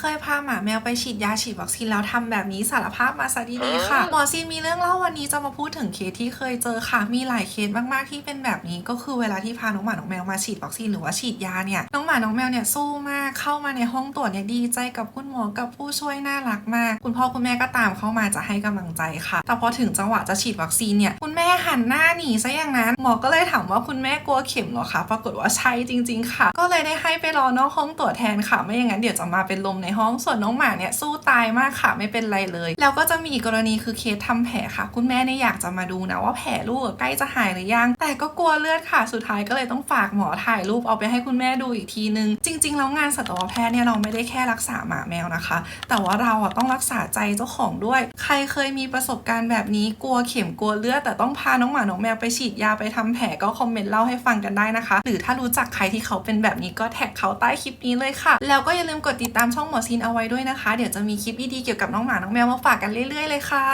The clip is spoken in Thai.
เคยพาหมาแมวไปฉีดยาฉีดวัคซีนแล้วทำแบบนี้สารภาพมาซะดีๆค่ะ หมอซีนมีเรื่องเล่าวันนี้จะมาพูดถึงเคสที่เคยเจอค่ะ มีหลายเคสมากๆที่เป็นแบบนี้ ก็คือเวลาที่พาน้องหมาน้องแมวมาฉีดวัคซีนหรือว่าฉีดยาเนี่ย น้องหมาน้องแมวเนี่ยสู้มากเข้ามาในห้องตรวจเนี่ยดีใจกับคุณหมอกับผู้ช่วยน่ารักมาก คุณพ่อคุณแม่ก็ตามเข้ามาจะให้กำลังใจค่ะ แต่พอถึงจังหวะจะฉีดวัคซีนเนี่ยคุณแม่หันหน้าหนีซะอย่างนั้น หมอก็เลยถามว่าคุณแม่กลัวเข็มเหรอคะปรากฏว่าใช่จริง ๆ ค่ะ ก็เลยได้ให้ไปรอนอกห้องตรวจแทนค่ะ ไม่อย่างนั้นเดี๋ยวจะมาเป็นลมในห้องส่วนน้องหมาเนี่ยสู้ตายมากค่ะไม่เป็นไรเลย แล้วก็จะมีอีกกรณีคือเคสทำแผลค่ะ คุณแม่เนี่ยอยากจะมาดูนะว่าแผลลูกใกล้จะหายหรือยัง แต่ก็กลัวเลือดค่ะสุดท้ายก็เลยต้องฝากหมอถ่ายรูปเอาไปให้คุณแม่ดูอีกทีนึง จริง ๆ แล้วงานสัตวแพทย์เนี่ยเราไม่ได้แค่รักษาหมาแมวนะคะ แต่ว่าเราอะต้องรักษาใจเจ้าของด้วย ใครเคยมีประสบการณ์แบบนี้กลัวเข็มกลัวเลือดแต่ต้องพาน้องหมาน้องแมวไปฉีดยาไปทำแผลก็คอมเมนต์เล่าให้ฟังกันได้นะคะ หรือถ้ารู้จักใครที่เขาเป็นแบบนี้ก็แท็กเขาใต้คลิปนี้เลยค่ะ แล้วก็อย่าลืมกดติดตามช่องหมอซีนเอาไว้ด้วยนะคะ เดี๋ยวจะมีคลิปดีๆเกี่ยวกับน้องหมา น้องแมวมาฝากกันเรื่อยๆเลยค่ะ